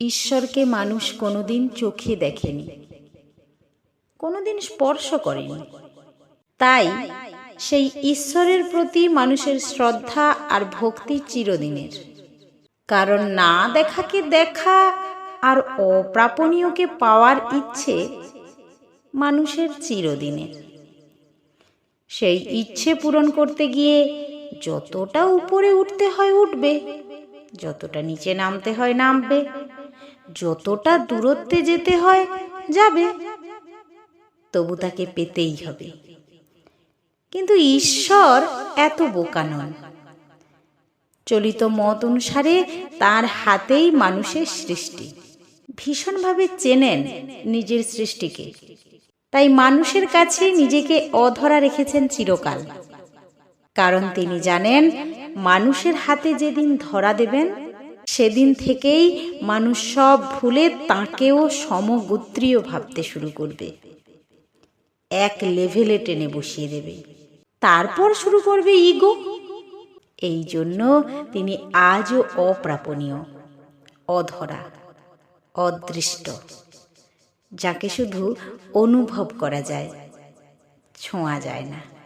ঈশ্বরকে মানুষ কোনোদিন চোখে দেখেনি, কোনোদিন স্পর্শ করেনি। তাই সেই ঈশ্বরের প্রতি মানুষের শ্রদ্ধা আর ভক্তি চিরদিনের। কারণ না দেখাকে দেখা আর অপ্রাপণীয়কে পাওয়ার ইচ্ছে মানুষের চিরদিনের। সেই ইচ্ছে পূরণ করতে গিয়ে যতটা উপরে উঠতে হয় উঠবে, যতটা নিচে নামতে হয় নামবে যতটা দূরত্বে যেতে হয়, যাবে। তবু তাকে পেতেই হবে। কিন্তু ঈশ্বর এত বোকা নন। চলিত মত অনুসারে তার হাতেই মানুষের সৃষ্টি। ভীষণভাবে চেনেন নিজের সৃষ্টিকে। তাই মানুষের কাছে নিজেকে অধরা রেখেছেন চিরকাল। কারণ তিনি জানেন, মানুষের হাতে যেদিন ধরা দেবেন সেদিন থেকেই মানুষ সব ভুলে তাঁকেও সমগোত্রীয় ভাবতে শুরু করবে। এক লেভেলে টেনে বসিয়ে দেবে। তারপর শুরু করবে ইগো। এই জন্য তিনি আজও অপ্রাপণীয় অধরা, অদৃষ্ট, যাকে শুধু অনুভব করা যায়, ছোঁয়া যায় না।